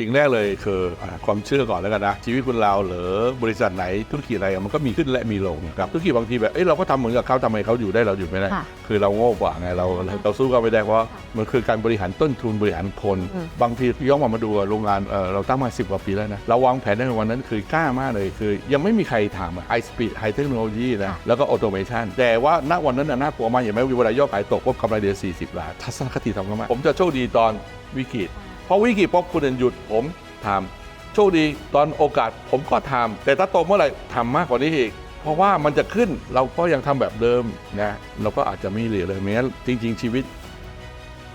สิ่งแรกเลยคืออ่าความเชื่อก่อนแล้วกันนะ ชีวิตคุณเราหรือบริษัทไหนธุรกิจอะไรมันก็มีขึ้นและมีลงครับธุรกิจบางทีแบบเอ้ยเราก็ทำเหมือนกับเขาทำไมเขาอยู่ได้เราอยู่ไม่ได้ค่ะคือเราโง่กว่าไงเราเราสู้เขาไม่ได้เพราะมันคือการบริหารต้นทุนบริหารคนอืมบางทีย้อนกลับมาดูอะโรงงานเอ่อเราตั้งมา 10 กว่าปีแล้วนะเราวางแผนในวันนั้นคือกล้ามากเลยคือ ยังไม่มีใครทำไอสปีดไฮเทคโนโลยีนะแล้วก็ออโตเมชันแต่ว่าณวันนั้นน่ะน่ากลัวมากเห็นไหมเวลายอดขายตกปุ๊บกำไรเดือน40ล้านทัศนคติทำกันมากผมจะโชคดีตอนวิกฤต พอวิกฤตปุ๊บคุณหยุดผมทำโชคดีตอนโอกาสผมก็ทำแต่ถ้าโตเมื่อไหร่ทำมากกว่านี้อีก เพราะว่ามันจะขึ้นเราก็ยังทำแบบเดิมนะเราก็อาจจะไม่เหลือเลยเม่งั้จริง ๆ ชีวิต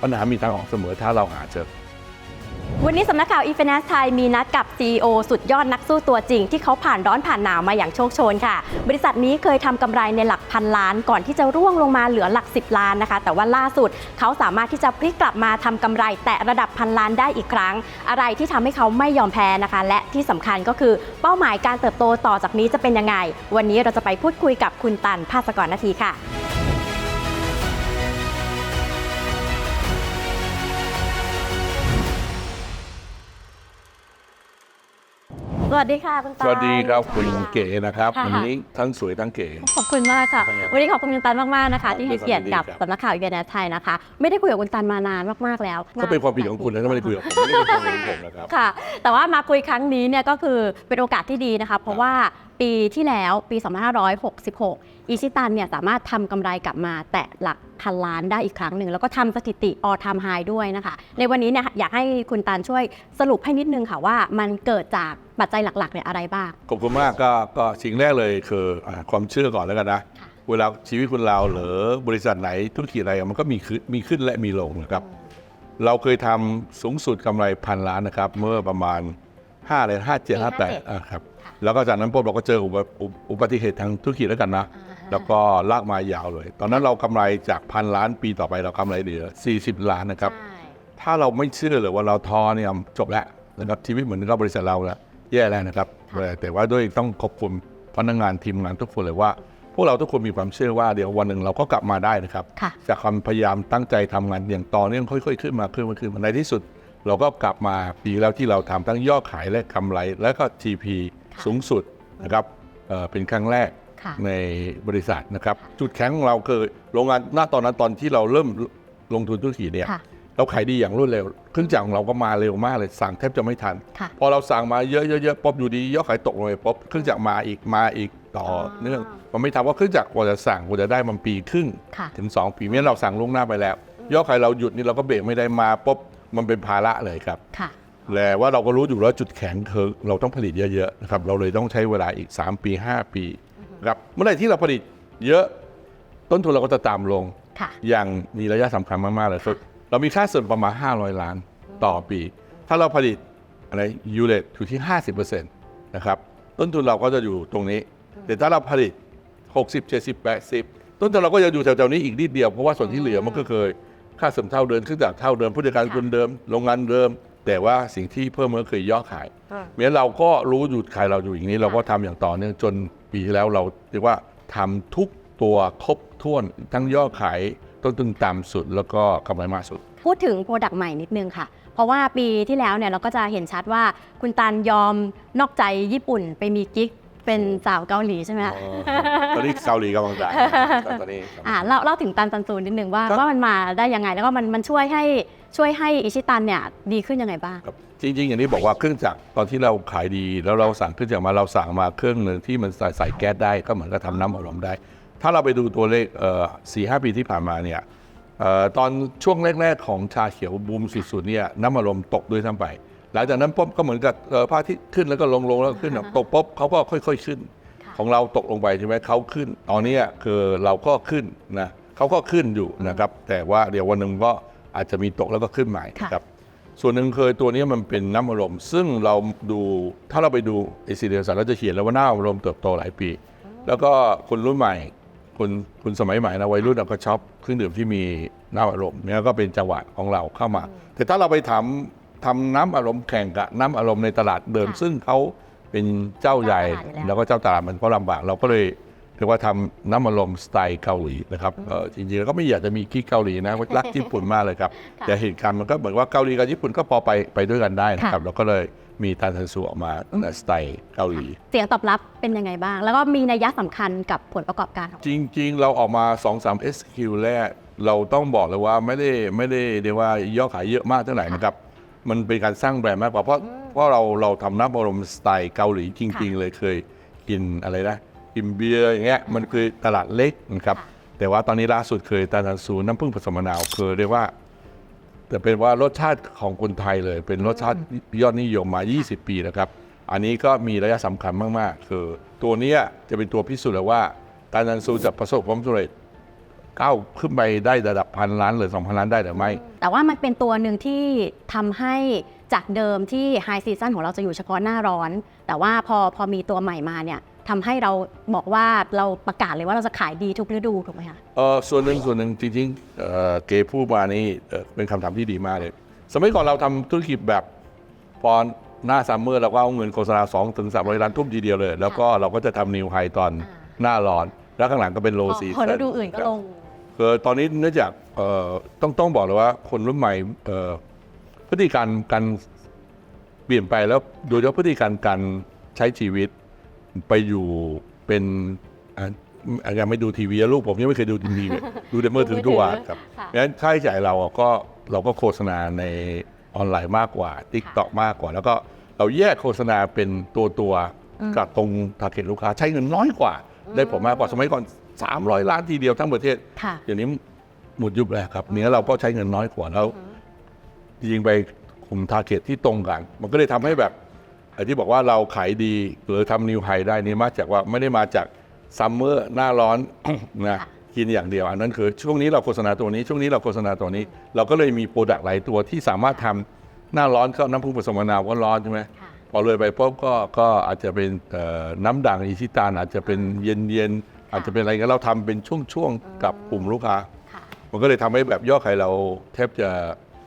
ปัญหามีทางออกเสมอถ้าเราหาเจอ วันนี้สำนักข่าวอี n น c e ไทยมีนัดกับ CEO สุดยอดนักสู้ตัวจริง ที่เขาผ่านร้อนผ่านหนาวมาอย่างโชคโชนค่ะ บริษัทนี้เคยทำกำไรในหลักพันล้าน ก่อนที่จะร่วงลงมาเหลือหลัก 10 ล้านนะคะ แต่ว่าล่าสุดเขาสามารถที่จะพลิกกลับมาทำกำไร แตะระดับพันล้านได้อีกครั้ง อะไรที่ทำให้เขาไม่ยอมแพ้นะคะ และที่สำคัญก็คือเป้าหมายการเติบโตต่อจากนี้จะเป็นยังไง วันนี้เราจะไปพูดคุยกับคุณตันภาสกรนาทีค่ะ สวัสดีค่ะคุณตัสนวัสดีครับคุณเก๋นะครับค่ะวันนี้ทั้งสวยทั้งเก๋ขอบคุณมากค่ะครับวันนี้ขอบคุณคุณตันมากๆนะคะ ที่ให้เกียรติกับครับสำนักข่าวอีเวนต์ไทยนะคะ ไม่ได้คุยกับคุณตันมานานมากๆแล้วก็เป็นความผิดของคุณนะถ้าไม่ได้คุยกับผมไม่ได้เป็นความผิดของผมนะครับค่ะ แต่ว่ามาคุยครั้งนี้เนี่ยก็คือเป็นโอกาสที่ดีนะคะ เพราะว่าปีที่แล้วปี 2566 อีชิตันเนี่ยสามารถทำกำไรกลับมาแตะหลัก พันล้านได้อีกครั้งหนึ่ง แล้วก็ทำสถิติ all time high ด้วยนะคะ ในวันนี้เนี่ยอยากให้คุณตันช่วยสรุปให้นิดนึงค่ะว่ามันเกิดจากปัจจัยหลักๆเนี่ยอะไรบ้าง ขอบคุณมากก็ก็สิ่งแรกเลยคืออ่าความเชื่อก่อนแล้วกันนะค่ะเวลาชีวิตคุณเราหรือบริษัทไหนธุรกิจอะไรมันก็มีขึ้นมีขึ้นและมีลงนะครับ เราเคยทำสูงสุดกำไรพันล้านนะครับ เมื่อประมาณ5เลยห้าเจ็ดห้าแปดครับค่ะแล้วก็จากนั้นพวกเราก็เจออุบอุบอุบัติเหตุทางธุรกิจแล้วกันนะ แล้วก็ลากมายาวเลย ตอนนั้นเรากำไรจากพันล้านปีต่อไปเรากำไรเหลือ 40 ล้านนะครับใช่ถ้าเราไม่เชื่อเลยว่าเราท้อเนี่ยจบแล้วนะครับชีวิตเหมือนกับบริษัทเราแล้วแย่แล้วนะครับค่ะแต่แต่ว่าด้วยต้องขอบคุณพนักงานทีมงานทุกคนเลยว่า พวกเราทุกคนมีความเชื่อว่าเดี๋ยววันหนึ่งเราก็กลับมาได้นะครับค่ะจากความพยายามตั้งใจทำงานอย่างต่อเนื่องค่อยๆขึ้นมาขึ้นมาขึ้นมาในที่สุด เราก็กลับมาปีแล้วที่เราทำทั้งยอดขายและกำไร และก็ GP ค่ะสูงสุดนะครับเอ่อเป็นครั้งแรกค่ะ ในบริษัทนะครับ จุดแข็งของเราคือโรงงานณตอนนั้นตอนที่เราเริ่มลงทุนธุรกิจเนี่ยค่ะเราขายดีอย่างรวดเร็วเครื่องจักรของเราก็มาเร็วมากเลยสั่งแทบจะไม่ทันค่ะพอเราสั่งมาเยอะๆๆป๊บอยู่ดียอดขายตกลงไปป๊บเครื่องจักรมาอีกมาอีกต่อออเนื่องมันไม่ทำว่าเครื่องจักรกว่าจะสั่งกว่าจะได้มันปีครึ่งค่ะถึง 2 ปีเมื่อเราสั่งล่วงหน้าไปแล้ว ยอดขายเราหยุดนี่เราก็เบรกไม่ได้มาป๊บมันเป็นภาระเลยครับค่ะแต่ว่าเราก็รู้อยู่แล้วจุดแข็งคือเราต้องผลิตเยอะๆนะครับเราเลยต้องใช้เวลาอีก 3 ปี 5 ปีนะ ครับเมื่อไหร่ที่เราผลิตเยอะต้นทุนเราก็จะตามลง ค่ะ อย่างมีระยะสำคัญมาก ๆ เลยคือเรามีค่าส่วนประมาณ 500 ล้านต่อปี ถ้าเราผลิตอะไรยูเลตอยู่ที่ 50%นะครับ ต้นทุนเราก็จะอยู่ตรงนี้ แต่ถ้าเราผลิต 60 70 80 ต้นทุนเราก็จะอยู่แถวๆนี้อีกนิดเดียว เพราะว่าส่วนที่เหลือมันก็เคย ค่าเสริมเท่าเดิมขึ้นจากเท่าเดิมผู้จัดการคนเดิม โรงงานเดิม แต่ว่าสิ่งที่เพิ่มก็คือยอดขายเมื่อเราก็รู้หยุดขายเราอยู่อย่างนี้ เราก็ทำอย่างต่อเนื่องจนปีที่แล้วเราเรียกว่าทำทุกตัวครบถ้วนทั้งยอดขายต้นทุนต่ำสุดแล้วก็กำไรมากสุด พูดถึงโปรดักต์ใหม่นิดนึงค่ะ เพราะว่าปีที่แล้วเนี่ยเราก็จะเห็นชัดว่าคุณตันยอมนอกใจญี่ปุ่นไปมีกิ๊กเป็นสาวเกาหลีใช่ไหมคะตอนนี้เกาหลีกำลังดังตอนนี้อ่าเล่าเล่าถึงตันตันซูนิดนึงว่าครับว่ามันมาได้ยังไงแล้วก็มันมันช่วยให้ ช่วยให้อิชิตันเนี่ยดีขึ้นยังไงบ้าง ครับจริงๆ อย่างที่บอกว่าเครื่องจักรตอนที่เราขายดี แล้วเราสั่งเครื่องจักรมาเราสั่งมาเครื่องหนึ่งที่มันใส่ใส่แก๊สได้ก็เหมือนกับทำน้ำอัดลมได้ ถ้าเราไปดูตัวเลขสี่ห้าปีที่ผ่านมาเนี่ยเอ่อตอนช่วงแรก ๆ ของชาเขียวบูมสุดๆเนี่ยน้ำอัดลมตกด้วยซ้ำไป หลังจากนั้นปุ๊บก็เหมือนกับเอ่อพระอาทิตย์ขึ้นแล้วก็ลงลงแล้วก็ขึ้นตกปุ๊บเขาก็ค่อย ๆขึ้น ค่ะ ของเราตกลงไปใช่ไหมเขาขึ้น ตอนนี้คือเราก็ขึ้นนะเขาก็ขึ้นอยู่นะครับ แต่ว่าเดี๋ยววันหนึ่งก็ อาจจะมีตกแล้วก็ขึ้นใหม่ค่ะครับส่วนหนึ่งเคยตัวนี้มันเป็นน้ำอารมณ์ซึ่งเราดูถ้าเราไปดูเอซีเดียสารเราจะเขียนแล้วว่าน้ำอารมณ์เติบโตหลายปี แล้วก็คนรุ่นใหม่คนคุณสมัยใหม่นะวัยรุ่นเราก็ชอบเครื่องดื่มที่มีน้ำอารมณ์เนี่ยก็เป็นจังหวะของเราเข้ามา แต่ถ้าเราไปทำทำน้ำอารมณ์แข่งกับน้ำอารมณ์ในตลาดเดิมค่ะซึ่งเขาเป็นเจ้าใหญ่เจ้าตลาดอยู่แล้วแล้วก็เจ้าตลาดมันก็ลำบากเราก็เลย รียกว่าทำน้ำมันลมสไตล์เกาหลีนะครับเออจริงๆแล้วก็ไม่อยากจะมีกิ๊กเกาหลีนะรักญี่ปุ่นมากเลยครับค่ะแต่เหตุการณ์มันก็เหมือนว่าเกาหลีกับญี่ปุ่นก็พอไปไปด้วยกันได้นะครับค่ะเราก็เลยมีตันทันสูออกมาในสไตล์เกาหลี เสียงตอบรับเป็นยังไงบ้าง แล้วก็มีนัยยะสำคัญกับผลประกอบการของจริง ๆ เราออกมา 2 3 SQ แรก เราต้องบอกเลยว่าไม่ได้ไม่ได้เรียกว่ายอดขายเยอะมากเท่าไหร่นะครับ มันเป็นการสร้างแบรนด์มากกว่าเพราะเพราะเราเราทำน้ำบรมสไตล์เกาหลีจริง ๆ เลยเคยกินอะไรนะ กินเบียร์อย่างเงี้ยมันคือตลาดเล็กนะครับค่ะแต่ว่าตอนนี้ล่าสุดเคยตาทันซูน้ำผึ้งผสมมะนาวคือเรียกว่า แต่เป็นว่ารสชาติของคนไทยเลย เป็นรสชาติยอดนิยมมา 20 ปีนะครับ อันนี้ก็มีระยะสำคัญมากๆ คือตัวเนี้ยจะเป็นตัวพิสูจน์แล้วว่าตานันซูจะประสบความสำเร็จก้าวขึ้นไปได้ระดับพันล้านหรือ2,000ล้านได้หรือไม่ แต่ว่ามันเป็นตัวหนึ่งที่ทำให้จากเดิมที่ไฮซีซั o นของเราจะอยู่เฉพาะหน้าร้อน แต่ว่าพอพอมีตัวใหม่มาเนี่ย ทำให้เราบอกว่าเราประกาศเลยว่าเราจะขายดีทุกฤดูถูกไหมคะ เออส่วนหนึ่งส่วนหนึ่งจริงๆเอ่อเกพูดมานี่เอ่อเป็นคำถามที่ดีมากเลย สมัยก่อนเราทำธุรกิจแบบพอหน้าซัมเมอร์เราก็เอาเงินโฆษณา2ถึง300ล้านทุ่มทีเดียวเลย แล้วก็เราก็จะทำนิวไฮตอนหน้าร้อน แล้วข้างหลังก็เป็นโลซีพอฤดูอื่นก็ลง คือตอนนี้เนื่องจากเอ่อต้องต้องบอกเลยว่าคนรุ่นใหม่เอ่อพฤติการการเปลี่ยนไปแล้วโดยเฉพาะพฤติการการใช้ชีวิต ไปอยู่เป็นอะอะยังไม่ดูทีวีลูกผมยังไม่เคยดูทีวีเลยดูแต่เมื่อถือทุกวันครับค่ะงั้นค่าใช้จ่ายเราอะก็เราก็โฆษณาในออนไลน์มากกว่า t ิ k t o k มากกว่า แล้วก็เราแยกโฆษณาเป็นตัวตัวๆกับตรงทาร์เก็ตลูกค้าใช้เงินน้อยกว่า ได้ผลมากกว่าสมัยก่อน 300 ล้านทีเดียวทั้งประเทศค่ะเดี๋ยวนี้หมดยุบแล้วครับเนี้ยเราก็ใช้เงินน้อยกว่าแล้วยิงไปกลุ่มทาร์เก็ตที่ตรงกัน มันก็เลยทำให้แบบไอ้ ที่บอกว่าเราขายดีหรือทำนิวไฮได้นี่มาจากว่าไม่ได้มาจากซัมเมอร์หน้าร้อนนะค่ะกินอย่างเดียว อันนั้นคือช่วงนี้เราโฆษณาตัวนี้ช่วงนี้เราโฆษณาตัวนี้ เราก็เลยมีโปรดักต์หลายตัวที่สามารถทำหน้าร้อนก็น้ำพุผสมมะนาวก็ร้อนใช่ไหมค่ะพอเลยไปปุ๊บก็ก็อาจจะเป็นเอ่อน้ำด่างอิชิตานอาจจะเป็นเย็นเย็นๆอาจจะเป็นอะไรก็เราทำเป็นช่วงๆกับกลุ่มลูกค้าค่ะมันก็เลยทำให้แบบยอดขายเราแทบจะ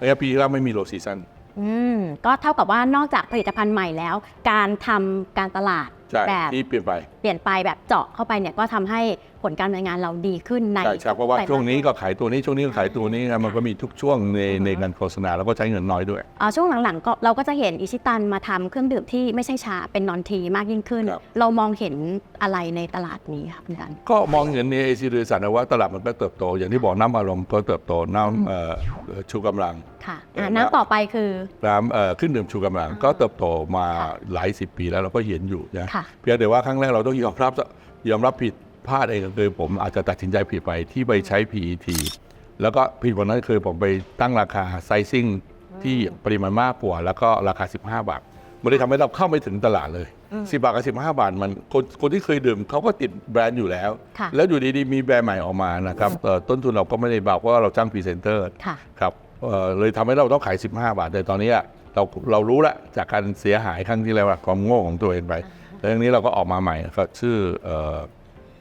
ระยะปีที่แล้วไม่มีโลซีซัน อืมก็เท่ากับว่านอกจากผลิตภัณฑ์ใหม่แล้ว การทำการตลาดใช่แบบ ที่เปลี่ยนไปเปลี่ยนไปแบบเจาะเข้าไปเนี่ยก็ทำให้ผลการดำเนินงานเราดีขึ้นในใช่ใช่เพราะว่าไตมสช่วงนี้ก็ขายตัวนี้ช่วงนี้ก็ขายตัวนี้ไงมันก็มีทุกช่วงในในการโฆษณาแล้วก็ใช้เงินน้อยด้วยอ่าช่วงหลังๆก็เราก็จะเห็นอิชิตันมาทำเครื่องดื่มที่ไม่ใช่ชาเป็นนอนทีมากยิ่งขึ้นครับเรามองเห็นอะไรในตลาดนี้ครับคุณกันก็มองเห็นในเอซีเรสันนะว่าตลาดมันก็เติบโต อย่างที่บอกน้ำอารมณ์ก็เติบโตน้ำเอ่อชูกำลังค่ะเอออ่าแล้วน้ำต่อไปคือน้ำเอ่อขึ้นดื่มชูกำลังก็เติบโตมาหลายสิบปีแล้วเราก็เห็นอยู่นะค่ะเพียงแต่ว่าครั้งแรกเราต้องยอมรับยอมรับผิดพลาดเองคือผมอาจจะตัดสินใจผิดไปที่ไปใช้ PET แล้วก็ผิดกว่านั้นคือผมไปตั้งราคาไซซิ่งที่ปริมาณมากกว่าแล้วก็ราคา 15 บาทมันเลยทำให้เราเข้าไม่ถึงตลาดเลย 10 บาทกับ15 บาทมันคนคนที่เคยดื่มเขาก็ติดแบรนด์อยู่แล้วค่ะแล้วอยู่ดีๆ มีแบรนด์ใหม่ออกมานะครับเอ่อต้นทุนเราก็ไม่ได้เบาเพราะว่าเราจ้างพรีเซนเตอร์ค่ะครับเอ่อเลยทำให้เราต้องขาย 15 บาทแต่ตอนนี้เราเรารู้แล้วจากการเสียหายครั้งที่แล้วอะความโง่ของตัวเองไป แล้วอย่างนี้เราก็ออกมาใหม่ก็ชื่อเอ่อ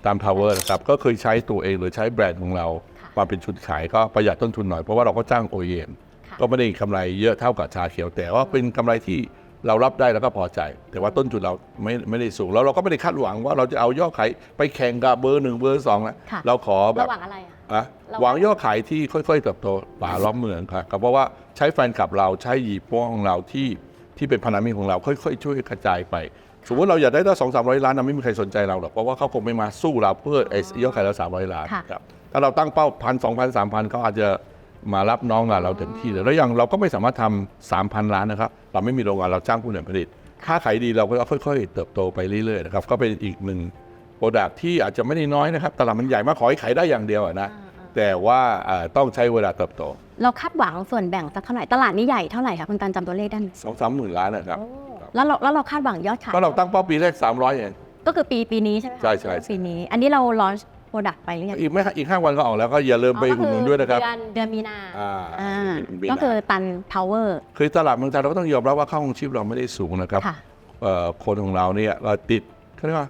ตาม power นะครับก็เคยใช้ตัวเองหรือใช้แบรนด์ของเราค่ะมาเป็นชุดขายก็ประหยัดต้นทุนหน่อยเพราะว่าเราก็จ้าง OEM ค่ะก็ไม่ได้กำไรเยอะเท่ากับชาเขียว แต่ว่าเป็นกำไรที่เรารับได้แล้วก็พอใจ แต่ว่าต้นทุนเราไม่ไม่ได้สูงแล้วเราก็ไม่ได้คาดหวังว่าเราจะเอายอดขายไปแข่งกับเบอร์หนึ่งเบอร์สองนะค่ะเราขอแบบระหว่างอะไรอะอะเราหวังยอดขายที่ค่อยๆเติบโตป่าล้อมเมืองครับก็เพราะว่าใช้แฟนคลับเราใช้หยีพวกของเราที่ที่เป็นพันธมิตรของเราค่อยๆ ช่วยกระจายไป สมมติเราอยากได้ตั้งสองสามร้อยล้านนะไม่มีใครสนใจเราหรอกเพราะว่าเขาคงไม่มาสู้เราเพื่อไอ้ยอดขายเราสามร้อยล้านค่ะครับถ้าเราตั้งเป้าพันสองพันสามพันเขาอาจจะมารับน้องกับเราเต็มที่เลยแล้วอย่างเราก็ไม่สามารถทำสามพันล้านนะครับ เราไม่มีโรงงานเราจ้างผู้ผลิตถ้าขายดีเราก็ค่อยๆ เติบโตไปเรื่อยๆนะครับก็เป็นอีกหนึ่งโปรดักที่อาจจะไม่ได้น้อยนะครับตลาดมันใหญ่มากขอให้ขายได้อย่างเดียวอะนะแต่ว่าเอ่อต้องใช้เวลาเติบโต เราคาดหวังส่วนแบ่งสักเท่าไหร่ตลาดนี้ใหญ่เท่าไหร่คะคุณกันจำตัวเลขได้ไหมสองสามหมื่นล้านนะครับแล้วเราแล้วเราคาดหวังยอดขายก็เราตั้งเป้าปีแรก 300เองก็คือปีปีนี้ใช่ไหมคะใช่ใช่ ปีนี้ อันนี้เราลอนโปรดักต์ไปหรือยังอีกไม่อีกห้าวันก็ออกแล้วก็อย่าลืมไปอุดหนุนด้วยนะครับ เดือนเดือนมีนาอ่าอ่ามีนาก็คือตันพาวเวอร์ คือตลาดเมืองไทยเราก็ต้องยอมรับว่าค่าของชีพเราไม่ได้สูงนะครับค่ะ เอ่อคนของเราเนี่ยเราติดเขาเรียกว่า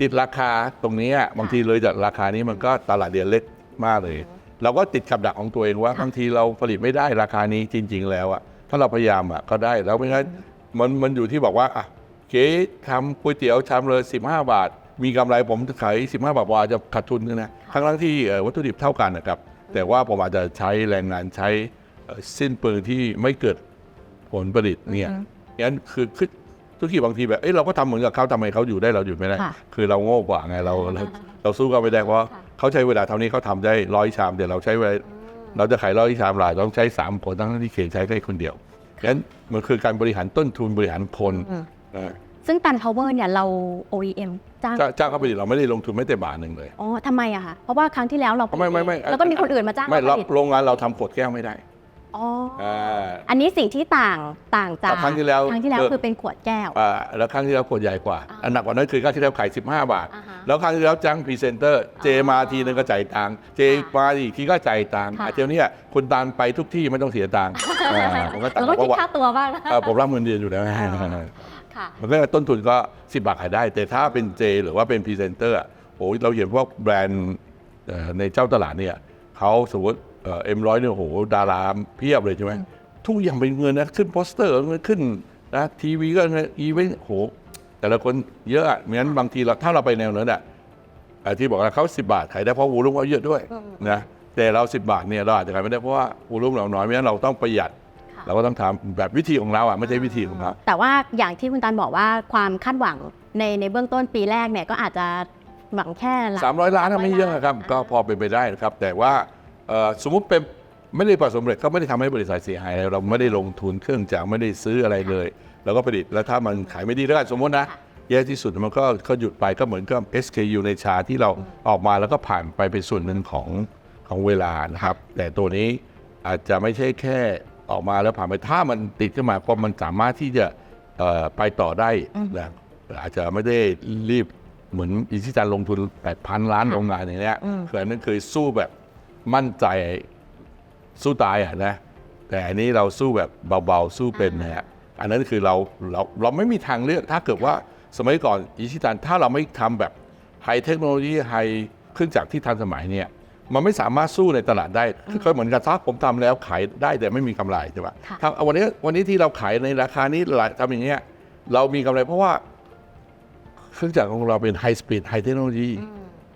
ติดราคาตรงนี้อะบางทีเลยจากราคานี้มันก็ตลาดเดียวเล็กมากเลย เราก็ติดกับดักของตัวเองว่าค่ะบางทีเราผลิตไม่ได้ราคานี้จริง ๆ แล้วอะถ้าเราพยายามอะก็ได้แล้วไม่งั้นมันมันอยู่ที่บอกว่าอะเก๋ทำก๋วยเตี๋ยวชามเลย15 บาท มีกำไรผมขาย15 บาทว่าจะขาดทุนนะทั้งทั้งๆที่เอ่อวัตถุดิบเท่ากันนะครับ แต่ว่าผมอาจจะใช้แรงงานใช้เอ่อสิ้นเปลืองที่ไม่เกิดผลผลิตเนี่ยงั้นคือคือธุรกิจบางทีแบบเอ้ยเราก็ทำเหมือนกับเขาทำไมเขาอยู่ได้เราอยู่ไม่ได้ค่ะคือเราโง่กว่าไงเราเราเราสู้เขาไม่ได้เพราะค่ะ เขาใช้เวลาเท่านี้เขาทำได้ร้อยชามเดี๋ยวเราใช้เวลาเราจะขายร้อยชามหลายต้องใช้สามคนทั้งที่เขตใช้แค่คนเดียวงั้นมันคือการบริหารต้นทุนบริหารคนนะซึ่งตันพาวเวอร์เนี่ยเรา OEM จ้างจ้างจ้างเขาผลิตเราไม่ได้ลงทุนไม่แต่บาทหนึ่งเลยอ๋อทำไมอะคะเพราะว่าครั้งที่แล้วเราไม่ไม่ไม่แล้วก็มีคนอื่นมาจ้างไม่เราเราผลิตโรงงานเราทำขวดแก้วไม่ได้ อ๋อออ่า อันนี้สิ่งที่ต่างต่างจากครั้งที่แล้วครั้งที่แล้วเออ คือเป็นขวดแก้ว อ่าแล้วครั้งที่แล้วขวดใหญ่กว่าอ่า อันหนักกว่านั้นคือครั้งที่แล้วขาย15 บาท อ่าฮะ แล้วครั้งที่แล้วจ้างพรีเซนเตอร์ เจมาทีนึงก็จ่ายตังค์เจค่ะมาอีกทีก็จ่ายตังค์ค่ะ อะเดี๋ยวนี้คุณตามไปทุกที่ไม่ต้องเสียตังค์อ่าผมก็ตัดเราก็เพคิดราะว่าค่าตัวบ้างนะ เอ่อผมรับเงินเดือนอยู่แล้ว ค่ะ มันก็ต้นทุนก็ 10 บาทขายได้ แต่ถ้าเป็นเจ หรือว่าเป็นพรีเซนเตอร์อะโอ้ยเราเห็นพวกแบรนด์เอ่อในเจ้าตลาดเนี่ยเขาสมมติ เอ็มร้อยเนี่ยโหดาราเพียบเลยใช่ไหมทุกอย่างเป็นเงินนะขึ้นโปสเตอร์เงินขึ้นนะทีวีก็เงินอีเวนต์โห แต่ละคนเยอะอะงั้นบางทีเราถ้าเราไปแนวนั้นอะเอ่อที่บอกว่าเขา10 บาทขายได้เพราะวูลุ่มเขาเยอะด้วยนะแต่เรา 10 บาทเนี่ยเราอาจจะขายไม่ได้เพราะว่าวูลุ่มเราน้อยเพราะฉะนั้นเราต้องประหยัดค่ะเราก็ต้องทำแบบวิธีของเราอะไม่ใช่วิธีของเขาแต่ว่าอย่างที่คุณตันบอกว่าความคาดหวังในในเบื้องต้นปีแรกเนี่ยก็อาจจะหวังแค่หลักสามร้อยล้านก็ไม่เยอะนะครับ ก็พอเป็นไปได้นะครับ แต่ว่าเอ่อ สมมุติเป็นไม่ได้ประสบความสำเร็จก็ไม่ได้ทำให้บริษัทเสียหายเราไม่ได้ลงทุนเครื่องจักรไม่ได้ซื้ออะไรเลยเราก็ผลิตแล้วถ้ามันขายไม่ดีแล้วกันสมมตินะค่ะแย่ที่สุดมันก็ก็หยุดไปก็เหมือนกับ SKU ในชาที่เราออกมาแล้วก็ผ่านไปเป็นส่วนหนึ่งของของเวลานะครับ แต่ตัวนี้อาจจะไม่ใช่แค่ออกมาแล้วผ่านไปถ้ามันติดขึ้นมาก็มันสามารถที่จะเอ่อไปต่อได้นะอาจจะไม่ได้รีบเหมือนอิชิตันลงทุน 8,000 ล้านโรงงานอย่างเนี้ยคืออันนั้นเคยสู้แบบ มั่นใจสู้ตายอะนะ แต่อันนี้เราสู้แบบเบาๆ สู้เป็นนะฮะอันนั้นคือเราเราเราไม่มีทางเลือกถ้าเกิดว่าสมัยก่อนอิชิตันถ้าเราไม่ทำแบบไฮเทคโนโลยีไฮเครื่องจักรที่ทันสมัยเนี่ยมันไม่สามารถสู้ในตลาดได้คือก็เหมือนกับถ้าผมทำแล้วขายได้แต่ไม่มีกำไรใช่ปะค่ะถ้าวันนี้วันนี้ที่เราขายในราคานี้หลายทำอย่างเงี้ยเรามีกำไรเพราะว่าเครื่องจักรของเราเป็นไฮสปีดไฮเทคโนโลยี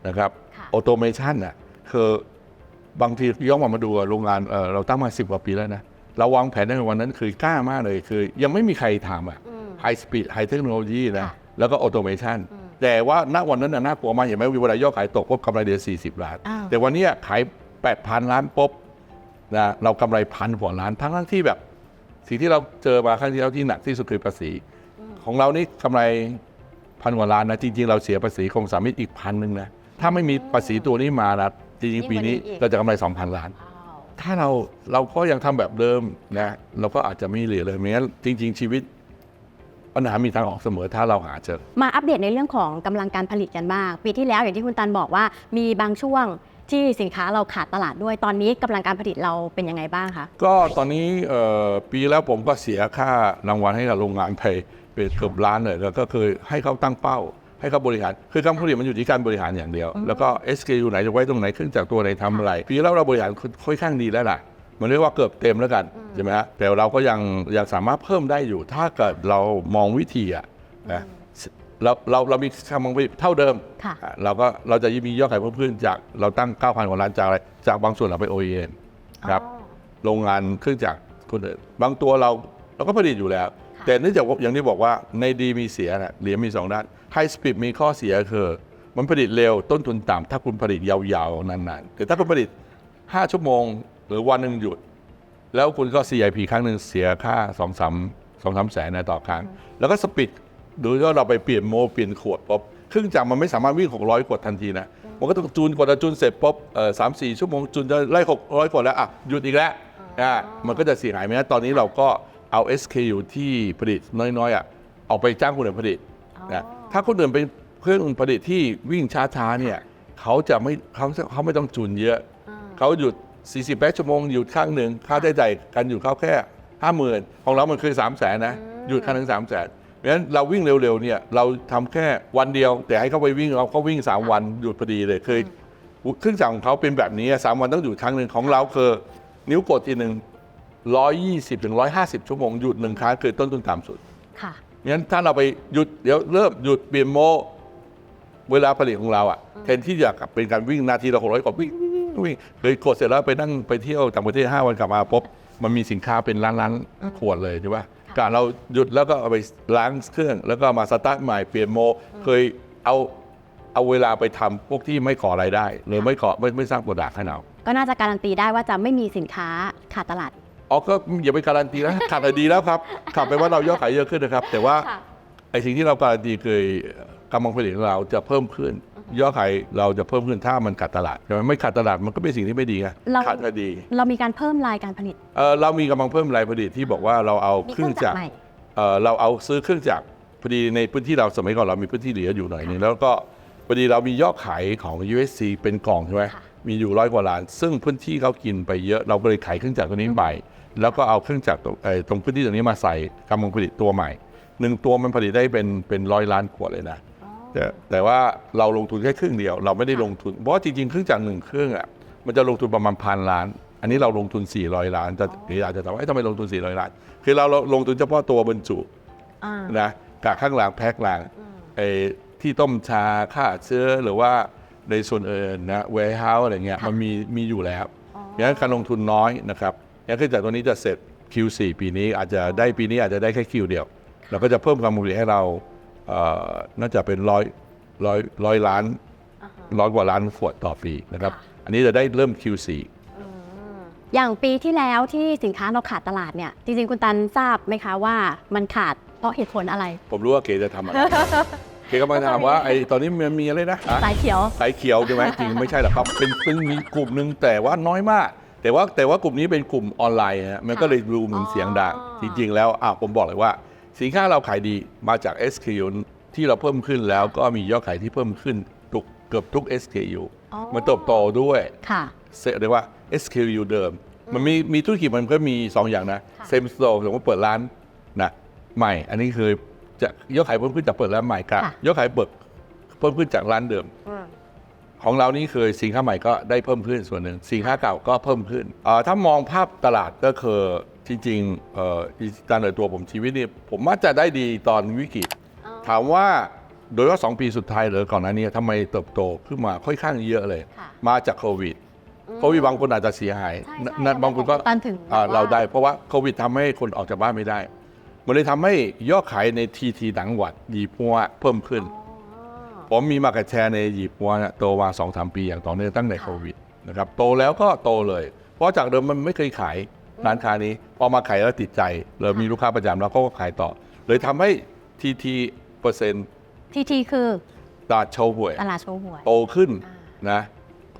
นะครับค่ะออโตเมชันอะคือ บางทีย้อนกลับมาดูอะโรงงานเอ่อเราตั้งมาสิบกว่าปีแล้วนะเราวางแผนในวันนั้นคือกล้ามากเลยคือ ยังไม่มีใครทำอะไฮสปีดไฮเทคโนโลยีนะค่ะแล้วก็ออโตเมชันแต่ว่าณวันนั้นน่ะน่ากลัวมากเห็นไหมเวลายอดขายตกปุ๊บกำไรเดือน40 ล้านอ้าวแต่วันเนี้ยขาย 8,000 ล้านปุ๊บนะเรากำไรพันกว่าล้าน ทั้งทั้งที่แบบ สิ่งที่เราเจอมาครั้งที่แล้วที่หนักที่สุดคือภาษี ของเรานี่กำไรพันกว่าล้านนะจริง ๆ เราเสียภาษีคงสามิตอีกพันหนึ่งนะถ้าไม่มีภาษีตัวนี้มานะ จริงๆปีนี้ยิ่งกว่านี้อีกเราจะกำไร 2,000 ล้าน ถ้าเราเราก็ยังทำแบบเดิมนะ เราก็อาจจะไม่เหลือเลยไม่งั้นจริง ๆ ชีวิตปัญหามีทางออกเสมอถ้าเราหาเจอ มาอัปเดตในเรื่องของกำลังการผลิตกันบ้าง ปีที่แล้วอย่างที่คุณตันบอกว่ามีบางช่วงที่สินค้าเราขาดตลาดด้วยตอนนี้กำลังการผลิตเราเป็นยังไงบ้างคะ ก็ตอนนี้เอ่อปีแล้วผมก็เสียค่ารางวัลให้กับโรงงานไปเป็นเกือบล้านเลยแล้วก็เคยให้เขาตั้งเป้า ให้เขาบริหาร คือการผลิตมันอยู่ที่การบริหารอย่างเดียว แล้วก็ SKU ไหนจะไว้ตรงไหนเครื่องจากรตัวไหนทำอะไรปีแล้วเราบริหารค่อนข้างดีแล้วล่ะ มันเรียกว่าเกือบเต็มแล้วกันใช่ไหมฮะแต่เราก็ยังยังสามารถเพิ่มได้อยู่ ถ้าเกิดเรามองวิธีอะนะเราเราเรามีกำลังผลิตเท่าเดิมค่ะ อะเราก็เราจะมียอดขายเพิ่มขึ้นจากเราตั้ง 9,000กว่าล้านจากอะไรจากบางส่วนเราไป OEM ครับ โรงงานเครื่องจักรคนอื่นบางตัวเราเราก็ผลิตอยู่แล้ว แต่เนื่องจากว่าอย่างที่บอกว่าในดีมีเสียนะเหรียญมีสองด้านไฮสปีดมีข้อเสียคือ มันผลิตเร็วต้นทุนต่ำถ้าคุณผลิตยาวๆ นานๆ แต่ถ้าคุณผลิต 5 ชั่วโมง หรือวันหนึ่งหยุด แล้วคุณก็ CIP ครั้งหนึ่งเสียค่า2องสามสองสามแสนนะต่อครั้ง แล้วก็สปีดดูว่าเราไปเปลี่ยนโมเปลี่ยนขวดปุ๊บเครื่องจักรมันไม่สามารถวิ่ง 600ขวดทันทีนะ มันก็ต้องจูนกว่าจะจูนเสร็จปุ๊บเออสามสี่ชั่วโมงจูนจะไล่600ขวดแล้วอะหยุดอีกแล้วอะมันก็จะเสียหายไหมนะตอนนี้เราก็ เอา SKU ที่ผลิตน้อยๆอะเอาไปจ้างคนอื่นผลิตนะถ้าคนอื่นเป็นเครื่องผลิตที่วิ่งช้าๆเนี่ยเขาจะไม่เขาเขาไม่ต้องจูนเยอะ เขาหยุด 48 ชั่วโมงหยุดข้างหนึ่งค่าใช้จ่ายการหยุดเขาแค่ 50,000 ของเรามันคือ3 0 0แสนนะหยุดข้างหนึ่ง3 0 0แสนเพราะฉะนั้นเราวิ่งเร็วๆเนี่ยเราทำแค่วันเดียว แต่ให้เขาไปวิ่งเราเขาวิ่ง 3 วันหยุดพอดีเลยเคยเครื่องจักรของเขาเป็นแบบนี้3วันต้องหยุดครั้งหนึ่งของเราคือนิ้วกดทีหนึ่ง 120ถึง150 ชั่วโมง หยุดหนึ่งครั้งคือต้นทุนต่ำสุดค่ะงั้นถ้าเราไปหยุดเดี๋ยวเริ่มหยุดเปลี่ยนโม เวลาผลิตของเราอะแทนที่จะเป็นการวิ่งนาทีละหกร้อยกว่าวิ่งวิ่งเลยกดเสร็จแล้วไปนั่งไปเที่ยวต่างประเทศห้าวันกลับมาปุ๊บมันมีสินค้าเป็นล้านล้านๆขวดเลยใช่ปะการเราหยุดแล้วก็เอาไปล้างเครื่อง แล้วก็มาสตาร์ทใหม่เปลี่ยนโม เคยเอาเอาเวลาไปทำพวกที่ไม่ขอรายได้ หรือไม่ขอไม่ไม่สร้างโปรดักต์ให้เราก็น่าจะการันตีได้ว่าจะไม่มีสินค้าขาดตลาด อ๋อก็อย่าไปการันตีนะขาดแต่ดีแล้วครับขาดไปว่าเรายอดขายเยอะขึ้นนะครับ แต่ว่าค่ะ ไอ้สิ่งที่เราการันตีคือกำลังผลิตของเราจะเพิ่มขึ้น ยอดขายเราจะเพิ่มขึ้นถ้ามันขาดตลาดแต่มันไม่ขาดตลาดมันก็เป็นสิ่งที่ไม่ดีไงเรา ขาดก็ดีเรามีการเพิ่มรายการผลิตเอ่อเรามีกำลังเพิ่มรายผลิตที่บอกว่าเราเอามีเครื่องจักรใหม่ เอ่อเราเอาซื้อเครื่องจักรพอดีในพื้นที่เราสมัยก่อนเรามีพื้นที่เหลืออยู่หน่อยนึงแล้วก็พอดีเรามียอดขายของ USC เป็นกล่องใช่ไหมค่ะ มีอยู่ร้อยกว่าล้าน ซึ่งพื้นที่เขากินไปเยอะเราก็เลยขายเครื่องจักรตัวนี้ไป แล้วก็เอาเครื่องจักรตรงเอ่อตรงพื้นที่ตรงนี้มาใส่กำลังผลิตตัวใหม่หนึ่งตัวมันผลิตได้เป็นเป็นร้อยล้านขวดเลยนะแต่แต่ว่าเราลงทุนแค่ครึ่งเดียว เราไม่ได้ลงทุนเพราะว่าจริงๆเครื่องจักรหนึ่งเครื่องอะมันจะลงทุนประมาณพันล้าน อันนี้เราลงทุน 400 ล้านจะหรืออาจจะถามว่าเอ๊ะทำไมลงทุน 400 ล้าน คือเราลงทุนเฉพาะตัวบรรจุอ่านะกับข้างหลังแพ็คหลังไอ้ที่ต้มชาฆ่าเชื้อหรือว่าในส่วนอื่นนะเวร์เฮาส์อะไรเงี้ยมันมีมีอยู่แล้วงั้นการลงทุนน้อยนะครับ งั้นเครื่องจักรตัวนี้จะเสร็จ Q4 ปีนี้อาจจะได้ปีนี้อาจจะได้แค่ Q เดียว เราก็จะเพิ่มกำลังผลิตให้เราเอ่อน่าจะเป็นร้อยร้อยร้อยล้านร้อยกว่าล้านขวดต่อปีนะครับ อันนี้จะได้เริ่ม Q4 อย่างปีที่แล้วที่สินค้าเราขาดตลาดเนี่ย จริงๆ คุณตันทราบไหมคะว่ามันขาดเพราะเหตุผลอะไร ผมรู้ว่าเก๋จะทำอะไร เก๋กำลังถามว่าไอ้ตอนนี้มันมีอะไรนะอะสายเขียว สายเขียวใช่ไหมจริงไม่ใช่หรอกครับ เป็นเป็นมีกลุ่มหนึ่งแต่ว่าน้อยมาก แต่ว่าแต่ว่ากลุ่มนี้เป็นกลุ่มออนไลน์ฮะมันก็เลยดูเหมือนเสียงดังอ๋อจริง ๆ แล้วอะผมบอกเลยว่า สินค้าเราขายดีมาจาก SKU ที่เราเพิ่มขึ้นแล้วก็มียอดขายที่เพิ่มขึ้นทุกเกือบทุก SKU อ๋อมันเติบโตด้วยค่ะเรียกว่า SKU เดิม มันมีมีธุรกิจมันก็มี 2 อย่างนะค่ะเซมสโตร์สมมติเปิดร้านนะใหม่ อันนี้คือจะยอดขายเพิ่มขึ้นจากเปิดร้านใหม่กับค่ะยอดขายเปิดเพิ่มขึ้นจากร้านเดิม ของเรานี่คือสินค้าใหม่ก็ได้เพิ่มขึ้นส่วนหนึ่งสินค้าเก่าก็เพิ่มขึ้นเอ่อถ้ามองภาพตลาดก็คือจริงๆเอ่อการเติบโตผมชีวิตนี่ผมว่าจะได้ดีตอนวิกฤต ถามว่าโดยว่าสองปีสุดท้ายหรือก่อนหน้านี้ทำไมเติบโตขึ้นมาค่อนข้างเยอะเลยค่ะมาจากโควิดโควิดบางคนอาจจะเสียหายใช่นใช่นั่นบางคนก็ตันถึงอ่าแบบว่าเราได้เพราะว่าโควิดทำให้คนออกจากบ้านไม่ได้ มันเลยทำให้ยอดขายในทีทีต่างจังหวัดยีปัวเพิ่มขึ้น ผมมีมาร์เก็ตแชร์ในยีปัวเนี่ยโตมาสองสามปีอย่างต่อเนื่องตั้งแต่โควิดนะครับโตแล้วก็โตเลย เพราะจากเดิมมันไม่เคยขายร้านค้านี้พอมาขายแล้วติดใจเลยมีลูกค้าประจำแล้วก็ขายต่อ เลยทำให้ทีทีเปอร์เซ็นต์ทีทีคือตลาดโชว์หวยตลาดโชว์หวยโตขึ้นนะ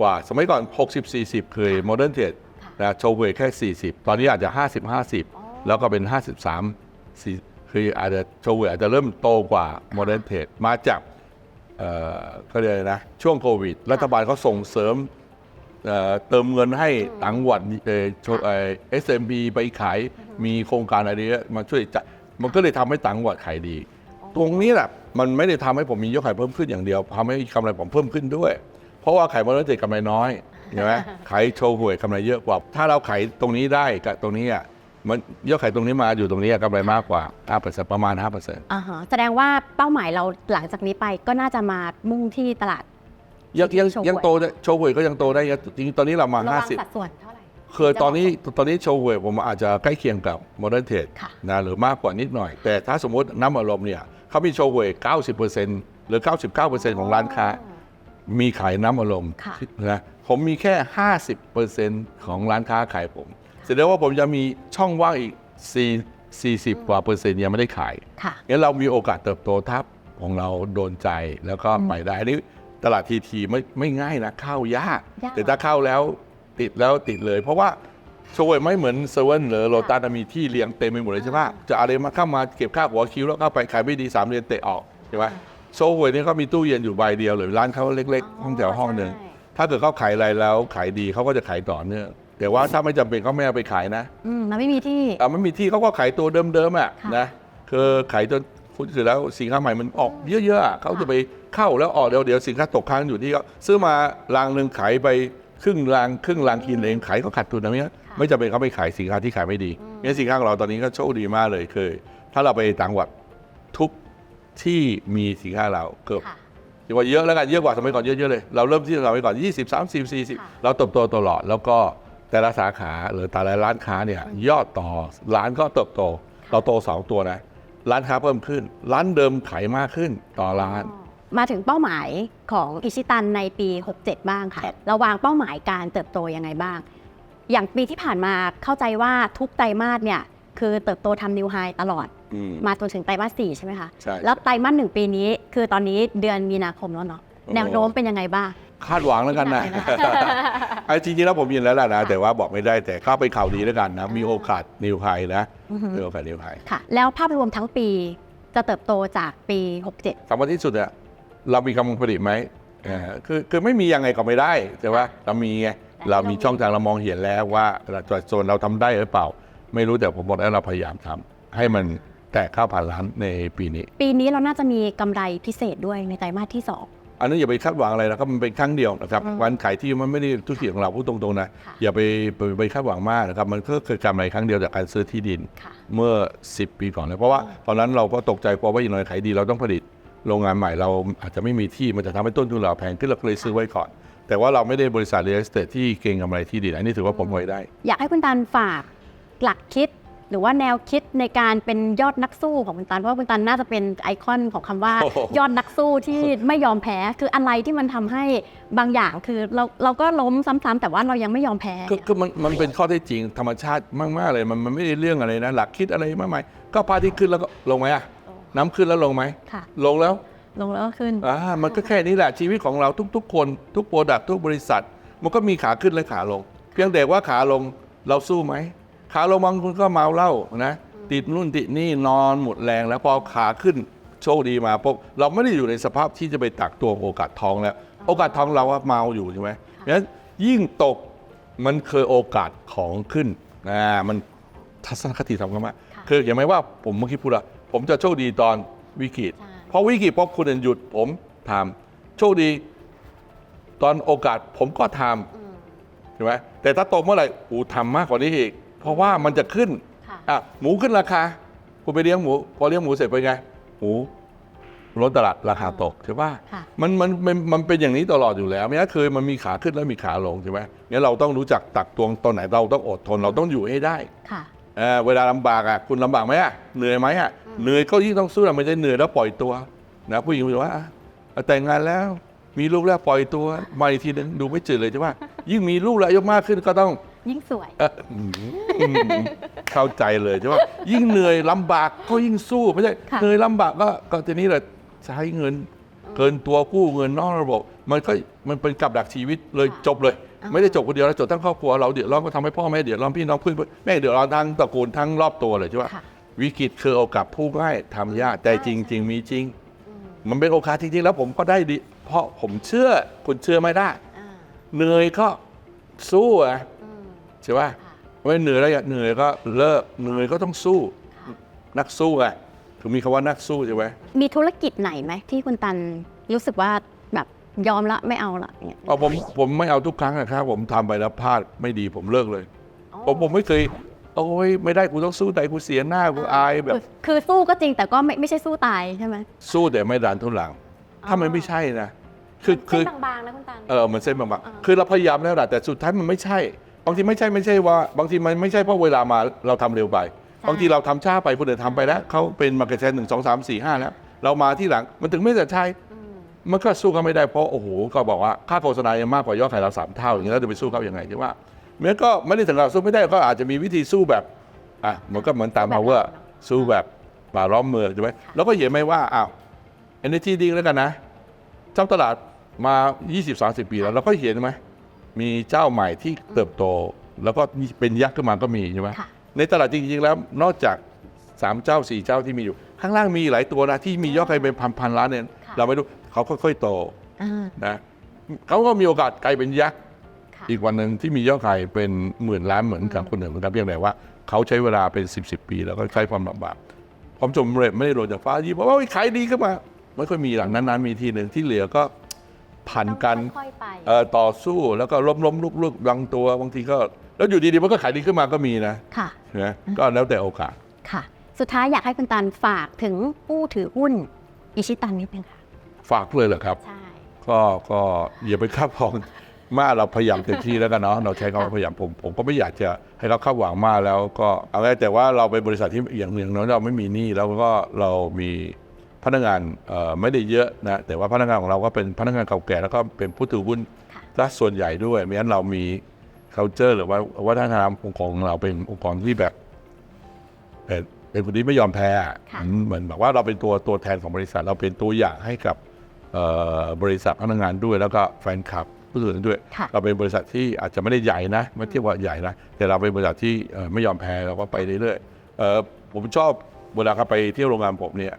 กว่าสมัยก่อน 60 40 เคยโมเดิร์นเทรดค่ะนะโชว์หวยแค่ 40 ตอนนี้อาจจะ 50 50 แล้วก็เป็น 53 4คืออาจจะโชว์หวยอาจจะเริ่มโตกว่าโมเดิร์นเทรดมาจาก เอ่อเขาเรียกอะไรนะ ช่วงโควิด รัฐบาลเขาส่งเสริมเอ่อเติมเงินให้ต่างจังหวัดเอ่อโชว์เอ่อ SMB ไปขายมีโครงการอะไรเนี้ยมาช่วยจัดมันก็เลยทำให้ต่างจังหวัดขายดี ตรงนี้แหละมันไม่ได้ทำให้ผมมียอดขายเพิ่มขึ้นอย่างเดียวทำให้กำไรผมเพิ่มขึ้นด้วย เพราะว่าขายมาแล้วเจ็ดกำไรน้อยใช่ไหมขายโชว์หวยกำไรเยอะกว่า ถ้าเราขายตรงนี้ได้กับตรงนี้อะ มันยอดขายตรงนี้มาอยู่ตรงนี้อะกำไรมากกว่า5%ประมาณ 5%อ่าฮะแสดงว่าเป้าหมายเราหลังจากนี้ไปก็น่าจะมามุ่งที่ตลาด ยังยังโชว์หวย ยังโตได้โชว์หวยก็ยังโตได้ยังจริงๆตอนนี้เรามา ระวัง50 สัดส่วนเท่าไหร่คือตอนนี้ตอนนี้โชว์หวยผมอาจจะใกล้เคียงกับโมเดิร์นเทรดค่ะ นะหรือมากกว่านิดหน่อย แต่ถ้าสมมติน้ำอารมณ์เนี่ยเขามีโชว์หวย 90%หรือ 99%ของร้านค้า มีขายน้ำอารมณ์ค่ะ นะผมมีแค่ 50%ของร้านค้าขายผม แสดงว่าผมจะมีช่องว่างอีก 4 40 กว่าเปอร์เซ็นต์ยังไม่ได้ขายค่ะงั้นเรามีโอกาสเติบโตทับของเราโดนใจแล้วก็ไปได้อันนี้ตลาดทีทีไม่ไม่ง่ายนะเข้ายาก ยาก แต่ถ้าเข้าแล้วติดแล้วติดเลย เพราะว่าโชว์ไม่เหมือนเซเว่นหรือโรตัสมีที่เลี้ยงเต็มไปหมดเลยใช่ไหมจะอะไรมาเข้ามาเก็บค่าหัวคิวแล้วเข้าไปขายไม่ดีสามเดือนเตะออกใช่ไหมโชว์หวยนี่เขามีตู้เย็นอยู่ใบเดียวหรือร้านเขาเล็ก ๆ ห้องแถวห้องหนึ่ง ใช่ ถ้าเกิดเขาขายอะไรแล้วขายดีเขาก็จะขายต่อเนื่อง แต่ว่าถ้าไม่จำเป็นเขาไม่เอาไปขายนะอืมมันไม่มีที่ อะไม่มีที่เขาก็ขายตัวเดิมๆอะค่ะ นะคือขายจนคุณคือแล้วสินค้าใหม่มันออกเยอะๆอะเขาจะไปเข้าแล้วออกเดี๋ยวเดี๋ยวสินค้าตกค้างอยู่ที่เขาซื้อมารางหนึ่งขายไปครึ่งรางครึ่งรางกินเองขายก็ขาดทุนนะเนี่ยไม่จำเป็นเขาไปขายสินค้าที่ขายไม่ดีงั้นสินค้าของเราตอนนี้ก็โชคดีมากเลยคือ ถ้าเราไปต่างจังหวัดทุกที่มีสินค้าเราเกือบ ค่ะ ดีกว่าเยอะแล้วกันเยอะกว่าสมัยก่อนเยอะๆเลย เราเริ่มที่สมัยก่อน 20 30ค่ะ40 เราเติบโตตลอด แล้วก็ แต่ละสาขาหรือแต่ละร้านค้าเนี่ยยอดต่อร้านก็เติบโต เราโตสองตัวนะร้านค้าเพิ่มขึ้น ร้านเดิมขายมากขึ้นต่อร้าน มาถึงเป้าหมายของอิชิตันในปี 67 บ้างค่ะเราวางเป้าหมายการเติบโตยังไงบ้าง อย่างปีที่ผ่านมาเข้าใจว่าทุกไตรมาสเนี่ยคือเติบโตทำนิวไฮตลอดอืมมาจนถึงไตรมาสสี่ใช่ไหมคะใช่แล้วไตรมาสหนึ่งปีนี้ คือตอนนี้เดือนมีนาคมแล้วเนาะโอ้แนวโน้มเป็นยังไงบ้าง คาดหวังแล้วกันนะไอ้จริงๆแล้วผมยินแล้วล่ะนะ แต่ว่าบอกไม่ได้แต่ก็เป็นข่าวดีแล้วกันนะ มีโอกาสนิวไฮนะอือฮึมีโอกาสนิวไฮค่ะ แล้วภาพรวมทั้งปีจะเติบโตจากปี 67สำคัญที่สุดอะเรามีกำลังผลิตไหมเออคือคือไม่มียังไงก็ไม่ได้แต่ว่าเรามีไงเรามีช่องทางเรามองเห็นแล้วว่าเราจะโซนเราทำได้หรือเปล่า ไม่รู้แต่ผมบอกแล้วเราพยายามทำให้มันแตะข้าวผ่านล้านในปีนี้ ปีนี้เราน่าจะมีกำไรพิเศษด้วยในไตรมาสที่ 2 อันนั้นอย่าไปคาดหวังอะไรนะครับมันเป็นครั้งเดียวนะครับอืมวันขายที่มันไม่ได้ทุกสิ่งของเราพูดตรงๆนะค่ะอย่าไปไปไปคาดหวังมากนะครับมันก็เคยกำไรครั้งเดียวจากการซื้อที่ดินค่ะเมื่อ 10 ปีก่อนเลยเพราะว่าตอนนั้นเราก็ตกใจเพราะว่าอย่างไรขายดีเราต้องผลิตโรงงานใหม่เราอาจจะไม่มีที่มันจะทำให้ต้นทุนเราแพงขึ้นเราก็เลยซื้อไว้ก่อน แต่ว่าเราไม่ได้บริษัทเรียล e สเตทที่เก่งกำไรที่ดินอันนี้ถือว่าผมไว้ได้ อยากให้คุณตันฝากหลักคิด หรือว่าแนวคิดในการเป็นยอดนักสู้ของคุณตันเพราะว่าคุณตันน่าจะเป็นไอคอนของคำว่า โอ้โห ยอดนักสู้ที่ไม่ยอมแพ้คืออะไรที่มันทำให้บางอย่างคือเราเราก็ล้มซ้ำๆแต่ว่าเรายังไม่ยอมแพ้ ก็ก็มันมันเป็นข้อเท็จจริงธรรมชาติมากๆเลยมันมันไม่ได้เรื่องอะไรนะ หลักคิดอะไรมากมายก็พระอาที่ขึ้นแล้วก็ลงไหมอะน้ำขึ้นแล้วลงไหมค่ะ ลงแล้วลงแล้วก็ขึ้น อ่ามันก็แค่นี้แหละชีวิตของเราทุก ๆ คนทุกโปรดักทุกบริษัท มันก็มีขาขึ้นและขาลง เพียงแต่ว่าขาลงเราสู้ไหม ขาลงบางคนก็เมาเหล้านะติดนู่นติดนี่นอนหมดแรงแล้วพอขาขึ้นโชคดีมาปุ๊บเราไม่ได้อยู่ในสภาพที่จะไปตักตัวโอกาสทองแล้ว โอกาสทองเราอะเมาอยู่ใช่ไหมเพราะฉะนั้นยิ่งตกมันเคยโอกาสของขึ้นนะมันทัศนคติสำคัญมากค่ะคืออย่างไม่ว่าผมเมื่อกี้พูดละผมจะโชคดีตอนวิกฤตใช่พอวิกฤตปุ๊บคุณหยุดผมทำโชคดี ตอนโอกาสผมก็ทำใช่ไหมแต่ถ้าโตเมื่อไหร่อูทำมากกว่านี้อีก เพราะว่ามันจะขึ้นค่ะ อะหมูขึ้นราคาคุณไปเลี้ยงหมู พอเลี้ยงหมูเสร็จเป็นไง หมูลดตลาดราคาตกใช่ป่ะค่ะ มันมันมันมันเป็นอย่างนี้ตลอดอยู่แล้วไม่งั้นเคยมันมีขาขึ้นแล้วมีขาลงใช่ไหมงั้นเราต้องรู้จักตักตวงตอนไหนเราต้องอดทนเราต้องอยู่ให้ได้ ค่ะ เอ่อเวลาลำบากอะคุณลำบากไหมอะเหนื่อยไหมอะเหนื่อยก็ยิ่งต้องสู้อะไม่ได้เหนื่อยแล้วปล่อยตัวนะผู้หญิงบอกว่าอะแต่งงานแล้วมีลูกแล้วปล่อยตัวมาอีกทีนึงดูไม่จืดเลยใช่ไหมยิ่งมีลูกแล้วอายุมากขึ้นก็ต้อง ยิ่งสวย เอ่ออืมเข้าใจเลยใช่ไหมยิ่งเหนื่อยลำบากก็ยิ่งสู้ไม่ใช่ค่ะ เหนื่อยลำบากก็ก็ทีนี้แหละใช้เงินเกินตัวกู้เงินนอกระบบ มันก็มันเป็นกับดักชีวิตเลยจบเลย ไม่ได้จบคนเดียวแล้วจบทั้งครอบครัวเราเดือดร้อนก็ทำให้พ่อแม่เดือดร้อนพี่น้องเพื่อนแม่เดือดร้อนทั้งตระกูลทั้งรอบตัวเลยใช่ไหมค่ะ วิกฤตคือโอกาสผู้ง่ายทำยากแต่จริงจริงๆมีจริง มันเป็นโอกาสจริงๆแล้วผมก็ได้ดีเพราะผมเชื่อคุณเชื่อไม่ได้ อ่า เหนื่อยก็สู้อะอืม ใช่ป่ะค่ะไม่เหนื่อยแล้วอย่าเหนื่อยก็เลิกเหนื่อยก็ต้องสู้ค่ะนักสู้ไงถึงมีคำว่านักสู้ใช่ไหมมีธุรกิจไหนไหมที่คุณตันรู้สึกว่าแบบยอมละไม่เอาละเนี่ยเอาผมผมไม่เอาทุกครั้งนะครับ ผมทำไปแล้วพลาดไม่ดีผมเลิกเลยผมผมไม่เคยโอ้ยไม่ได้กูต้องสู้แต่กูเสียหน้ากูอายแบบคือคือสู้ก็จริงแต่ก็ไม่ไม่ใช่สู้ตายใช่ไหมสู้แต่ไม่ดันทุนหลัง ถ้ามันไม่ใช่นะคือคือเส้นบางๆนะคุณตันเออมันเส้นบางอ่าๆคือเราพยายามแล้วแหละแต่สุดท้ายมันไม่ใช่ บางทีไม่ใช่ไม่ใช่ว่า บางทีมันไม่ใช่เพราะเวลามาเราทำเร็วไป บางทีเราทำช้าไปคนอื่นทำไปแล้วเขาเป็นมาร์เก็ตแชร์หนึ่งสองสามสี่ห้าแล้ว เรามาที่หลังมันถึงไม่จะใช่มันก็สู้เขาไม่ได้เพราะโอ้โหก็บอกว่าค่าโฆษณายังมากกว่ายอดขายเราสามเท่าอย่างนี้แล้วจะไปสู้เขายังไงใช่ไหมเมื่อก็ไม่ได้ถึงเราสู้ไม่ได้ก็อาจจะมีวิธีสู้แบบอะมันก็เหมือนตามแบบ power เราเนอะสู้แบบป่าล้อมเมืองใช่ไหมแล้วก็เห็นไหมว่าอ้าว energy ดีแล้วกันนะเจ้าตลาดมา 20-30 ปีแล้วเราก็เห็นไหม มีเจ้าใหม่ที่เติบโต แล้วก็เป็นยักษ์ขึ้นมาก็มีใช่ไหมค่ะในตลาดจริงๆแล้วนอกจาก3เจ้า4เจ้าที่มีอยู่ ข้างล่างมีหลายตัวนะที่มียอดขายเป็นพันพันๆล้านเนี่ยค่ะเราไม่รู้เขาค่อยๆโตอ่านะเขาก็มีโอกาสกลายเป็นยักษ์ค่ะอีกวันหนึ่งที่มียอดขายเป็นหมื่นล้านเหมือนกับคนอื่นเหมือนกันเพียงแต่ว่าเขาใช้เวลาเป็น 10บสปี แล้วก็ใช้ความลำบากความสำเร็จไม่ได้โดนจากฟ้ายี่เพราะว่าขายดีขึ้นมาไม่ค่อยมีหลังนั้นๆมีทีหนึ่งที่เหลือก็ ผ่านกันต้องค่อยๆไป เอ่อต่อสู้แล้วก็ล้มล้มลุกลุกบางตัวบางทีก็ แล้วอยู่ดีๆมันก็ขายดีขึ้นมาก็มีนะค่ะใช่ไหมก็แล้วแต่โอกาส ค่ะ สุดท้ายอยากให้คุณตันฝากถึงผู้ถือหุ้น อิชิตันนิดนึงค่ะ ฝากเลยเหรอครับ ใช่ ก็ก็อย่าไปคาดหวังมากเราพยายามเต็มที่แล้วกันเนาะเราใช้คำว่าพยายามผมผมก็ไม่อยากจะให้เราคาดหวังมากแล้วก็เอาไว้แต่ว่าเราเป็นบริษัทที่อย่างหนึ่งเนาะเราไม่มีหนี้แล้วก็เรามี พนักงานเอ่อไม่ได้เยอะนะแต่ว่าพนักงานของเราก็เป็นพนักงานเก่าแก่แล้วก็เป็นผู้ถือหุ้นค่ะซะส่วนใหญ่ด้วยไม่งั้นเรามี culture หรือว่าวัฒนธรรมองค์กรของเราเป็นองค์กรที่แบบเป็นเป็นคนที่ไม่ยอมแพ้อะค่ะเหมือนแบบว่าเราเป็นตัวตัวแทนของบริษัท เราเป็นตัวอย่างให้กับเอ่อบริษัทพนักงานด้วย แล้วก็แฟนคลับผู้อื่นด้วยค่ะเราเป็นบริษัทที่อาจจะไม่ได้ใหญ่นะไม่เทียบว่าใหญ่นะแต่เราเป็นบริษัทที่เอ่อไม่ยอมแพ้เราก็ไปเรื่อยๆเอ่อผมชอบเวลาเขาไปเที่ยวโรงงานผมเนี่ย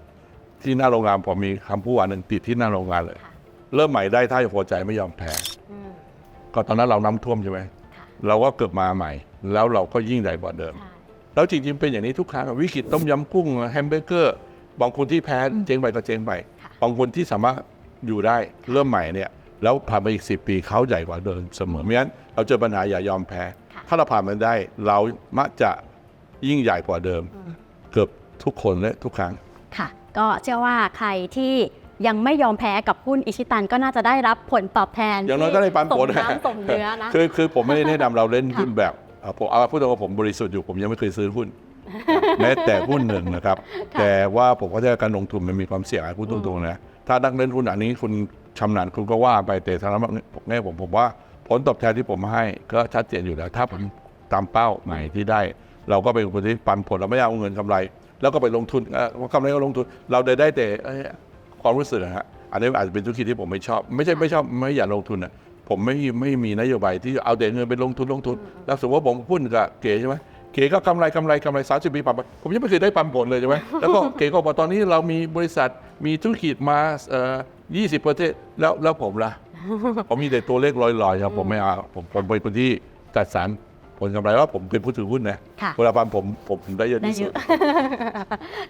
ที่หน้าโรงงานผมมีคำพูดอันหนึ่งติดที่หน้าโรงงานเลยค่ะเริ่มใหม่ได้ถ้าหัวใจไม่ยอมแพ้อืมก็ตอนนั้นเราน้ำท่วมใช่ไหมค่ะเราก็เกิดมาใหม่ แล้วเราก็ยิ่งใหญ่กว่าเดิม ใช่แล้วจริงๆเป็นอย่างนี้ทุกครั้งอะวิกฤตต้มยำกุ้งแฮมเบอร์เกอร์บางคนที่แพ้เจ๊งไปก็เจ๊งไปค่ะบางคนที่สามารถอยู่ได้เริ่มใหม่เนี่ยแล้วผ่านไปอีกสิปีเขาใหญ่กว่าเดิมเสมอไม่งั้นเราเจอปัญหาอย่ายอมแพ้ค่ะถ้าเราผ่านมันได้เรามักจะยิ่งใหญ่กว่าเดิม เกือบทุกคนและทุกครั้ง ค่ะ ก็เชื่อว่าใครที่ยังไม่ยอมแพ้กับหุ้นอิชิตันก็น่าจะได้รับผลตอบแทนอย่างน้อยก็ได้ปันผลสมน้ำสมเนื้อนะคือคือผมไม่ได้แนะนำเราเล่นค่ะหุ้นแบบเอ่อผมเอาพูดตรงว่าผมบริสุทธิ์อยู่ผมยังไม่เคยซื้อหุ้นแม้แต่หุ้นหนึ่งนะครับค่ะแต่ว่าผมก็จะการลงทุนมันมีความเสี่ยงอะพูดตรงๆนะถ้านักเล่นหุ้นอันนี้คุณชำนาญคุณก็ว่าไปแต่สำหรับแง่ผมผมว่าผลตอบแทนที่ผมให้ก็ชัดเจนอยู่แล้ว ถ้าผมตามเป้าใหม่ที่ได้ เราก็เป็นคนที่ปันผลเราไม่เอาเงินกำไร แล้วก็ไปลงทุนเอ่อกำไรก็ลงทุน เราได้ได้แต่เอ้ยความรู้สึกนะฮะอันนี้อาจจะเป็นธุรกิจที่ผมไม่ชอบ ไม่ใช่ไม่ชอบไม่อยากลงทุนอะผมไม่ไม่มีนโยบายที่เอาแต่เงินไปลงทุนลงทุน แล้วสมมติว่าผมหุ้นกับเก๋ใช่ไหมเก๋ก็กำไรกำไรกำไรสามสิบปีปันผลผมยังไม่เคยได้ปันผลเลยใช่ไหมแล้วก็เก๋ก็บอกตอนนี้เรามีบริษัทมีธุรกิจมาเอ่อยี่สิบประเทศแล้วแล้วผมล่ะ ผมมีแต่ตัวเลขลอยๆครับผมไม่เอาผมผมเป็นคนที่จัดสรร ผลกำไรว่าผมเป็นผู้ถือหุ้นนะค่ะเวลาปันผมผมได้เยอะได้ที่เยสุดอะ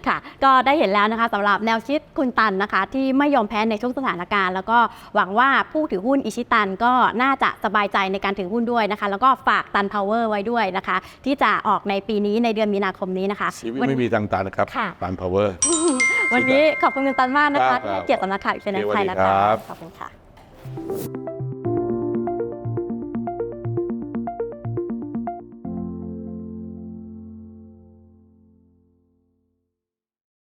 ค่ะ ก็ได้เห็นแล้วนะคะสำหรับแนวคิดคุณตันนะคะ ที่ไม่ยอมแพ้ในทุกสถานการณ์ แล้วก็หวังว่าผู้ถือหุ้นอิชิตันก็น่าจะสบายใจในการถือหุ้นด้วยนะคะ แล้วก็ฝากตันพาวเวอร์ไว้ด้วยนะคะ ที่จะออกในปีนี้ในเดือนมีนาคมนี้นะคะชีวิตวันไม่มีทางตันนะครับค่ะตันพาวเวอร์วันนี้ขอบคุณคุณตันมากนะคะครับที่ให้เกียรติสำนักข่าวอินเทอร์เน็ตโอเคไทยนะสวัสดีคะครับขอบคุณค่ะ